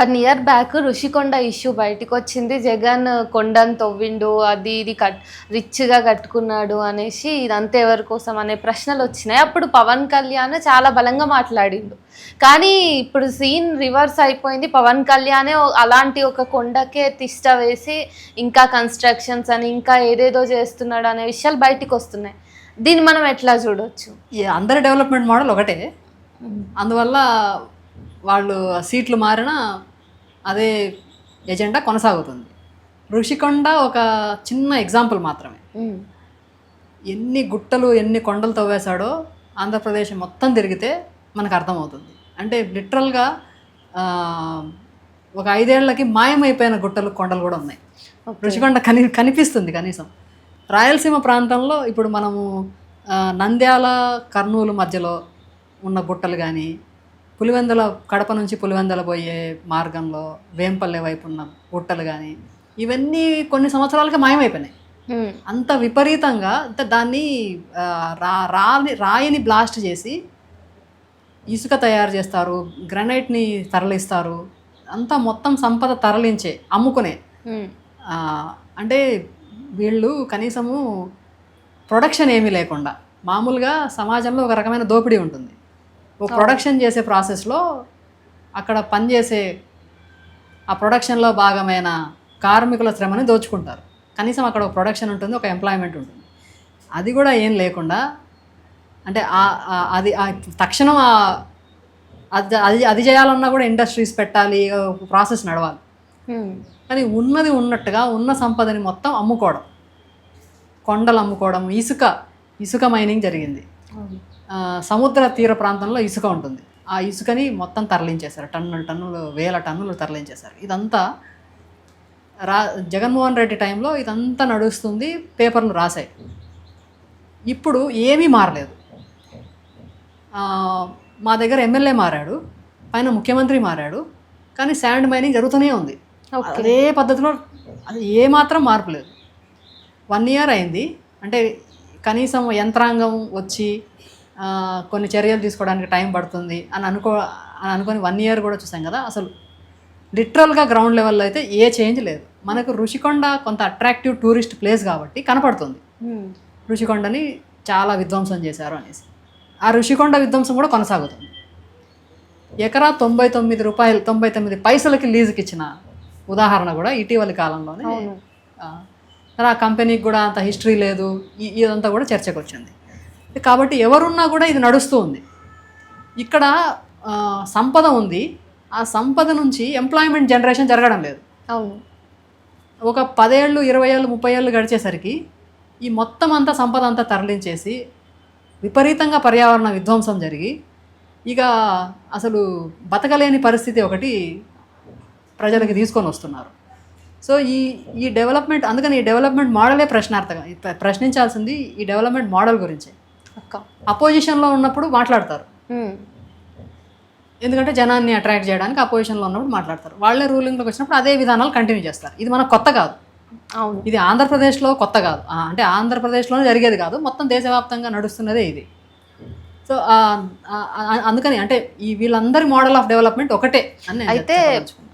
One year back Rushikonda issue బయటకు వచ్చింది జగన్ కొండను తవ్విండు అది ఇది కట్ రిచ్గా కట్టుకున్నాడు అనేసి ఇదంతా ఎవరి కోసం అనే ప్రశ్నలు వచ్చినాయి. అప్పుడు పవన్ కళ్యాణ్ చాలా బలంగా మాట్లాడిండు. కానీ ఇప్పుడు సీన్ రివర్స్ అయిపోయింది. పవన్ కళ్యాణే అలాంటి ఒక కొండకే తిష్ట వేసి ఇంకా కన్స్ట్రక్షన్స్ అని ఇంకా ఏదేదో చేస్తున్నాడు అనే విషయాలు బయటికి వస్తున్నాయి దీన్ని మనం ఎట్లా చూడొచ్చు? అందరి డెవలప్మెంట్ మోడల్ ఒకటే. అందువల్ల వాళ్ళు సీట్లు మారినా అదే ఎజెండా కొనసాగుతుంది. ఋషికొండ ఒక చిన్న ఎగ్జాంపుల్ మాత్రమే. ఎన్ని గుట్టలు ఎన్ని కొండలు తవ్వేశాడో ఆంధ్రప్రదేశ్ మొత్తం తిరిగితే మనకు అర్థమవుతుంది. అంటే లిటరల్గా ఒక ఐదేళ్ళకి మాయమైపోయిన గుట్టలు కొండలు కూడా ఉన్నాయి. ఋషికొండ కని కనిపిస్తుంది కనీసం. రాయలసీమ ప్రాంతంలో ఇప్పుడు మనము నంద్యాల కర్నూలు మధ్యలో ఉన్న గుట్టలు కానీ పులివెందల కడప నుంచి పులివెందల పోయే మార్గంలో వేంపల్లె వైపు ఉన్న గుట్టలు కానీ ఇవన్నీ కొన్ని సంవత్సరాలుగా మాయమైపోయినాయి. అంత విపరీతంగా అంటే దాన్ని రాని రాయిని బ్లాస్ట్ చేసి ఇసుక తయారు చేస్తారు గ్రనైట్ని తరలిస్తారు అంతా మొత్తం సంపద తరలించే అమ్ముకునే. అంటే వీళ్ళు కనీసము ప్రొడక్షన్ ఏమీ లేకుండా మామూలుగా సమాజంలో ఒక రకమైన దోపిడీ ఉంటుంది. ప్రొడక్షన్ చేసే ప్రాసెస్లో అక్కడ పనిచేసే ఆ ప్రొడక్షన్లో భాగమైన కార్మికుల శ్రమని దోచుకుంటారు. కనీసం అక్కడ ఒక ప్రొడక్షన్ ఉంటుంది ఒక ఎంప్లాయ్మెంట్ ఉంటుంది. అది కూడా ఏం లేకుండా అంటే అది తక్షణం అది అది అది చేయాలన్నా కూడా ఇండస్ట్రీస్ పెట్టాలి ప్రాసెస్ నడవాలి. ఉమ్. కానీ ఉన్నది ఉన్నట్టుగా ఉన్న సంపదని మొత్తం అమ్ముకోవడం. కొండలు అమ్ముకోవడం ఇసుక ఇసుక మైనింగ్ జరిగింది. సముద్ర తీర ప్రాంతంలో ఇసుక ఉంటుంది. ఆ ఇసుకని మొత్తం తరలించేశారు. టన్నులు టన్నులు వేల టన్నులు తరలించేశారు. ఇదంతా రా జగన్మోహన్ రెడ్డి టైంలో ఇదంతా నడుస్తుంది పేపర్లు రాశాయి. ఇప్పుడు ఏమీ మారలేదు. మా దగ్గర ఎమ్మెల్యే మారాడు పైన ముఖ్యమంత్రి మారాడు కానీ శాండ్ మైనింగ్ జరుగుతూనే ఉంది. అదే పద్ధతిలో అది ఏమాత్రం మార్పు లేదు. వన్ ఇయర్ అయింది. అంటే కనీసం యంత్రాంగం వచ్చి కొన్ని చర్యలు తీసుకోవడానికి టైం పడుతుంది అని అనుకో అని అనుకొని వన్ ఇయర్ కూడా చూసాం కదా అసలు లిటరల్గా గ్రౌండ్ లెవెల్లో అయితే ఏ చేంజ్ లేదు. మనకు ఋషికొండ కొంత అట్రాక్టివ్ టూరిస్ట్ ప్లేస్ కాబట్టి కనపడుతుంది. ఉమ్. ఋషికొండని చాలా విధ్వంసం చేశారు అనేసి. ఆ ఋషికొండ విధ్వంసం కూడా కొనసాగుతుంది. ఎకరా తొంభై తొమ్మిది రూపాయలు తొంభై తొమ్మిది పైసలకి లీజుకి ఇచ్చిన ఉదాహరణ కూడా ఇటీవలి కాలంలోనే. ఆ, కంపెనీకి కూడా అంత హిస్టరీ లేదు ఇదంతా కూడా చర్చకు వచ్చింది. కాబట్టి ఎవరున్నా కూడా ఇది నడుస్తూ ఉంది. ఇక్కడ సంపద ఉంది. ఆ సంపద నుంచి ఎంప్లాయ్మెంట్ జనరేషన్ జరగడం లేదు. అవును. ఒక పదేళ్ళు ఇరవై ఏళ్ళు ముప్పై ఏళ్ళు గడిచేసరికి ఈ మొత్తం అంతా సంపద అంతా తరలించేసి విపరీతంగా పర్యావరణ విధ్వంసం జరిగి ఇక అసలు బతకలేని పరిస్థితి ఒకటి ప్రజలకి తీసుకొని వస్తున్నారు. సో ఈ ఈ డెవలప్మెంట్ అందుకని ఈ డెవలప్మెంట్ మోడలే ప్రశ్నార్థకం. ప్రశ్నించాల్సింది ఈ డెవలప్మెంట్ మోడల్ గురించే. అక్క అపోజిషన్లో ఉన్నప్పుడు మాట్లాడతారు. ఎందుకంటే జనాన్ని అట్రాక్ట్ చేయడానికి అపోజిషన్లో ఉన్నప్పుడు మాట్లాడతారు. వాళ్ళే రూలింగ్లోకి వచ్చినప్పుడు అదే విధానాలు కంటిన్యూ చేస్తారు. ఇది మనకు కొత్త కాదు. అవును. ఇది ఆంధ్రప్రదేశ్లో కొత్త కాదు. అంటే ఆంధ్రప్రదేశ్లోనే జరిగేది కాదు. మొత్తం దేశవ్యాప్తంగా నడుస్తున్నదే ఇది. సో అందుకని అంటే ఈ వీళ్ళందరి మోడల్ ఆఫ్ డెవలప్మెంట్ ఒకటే అని అయితే.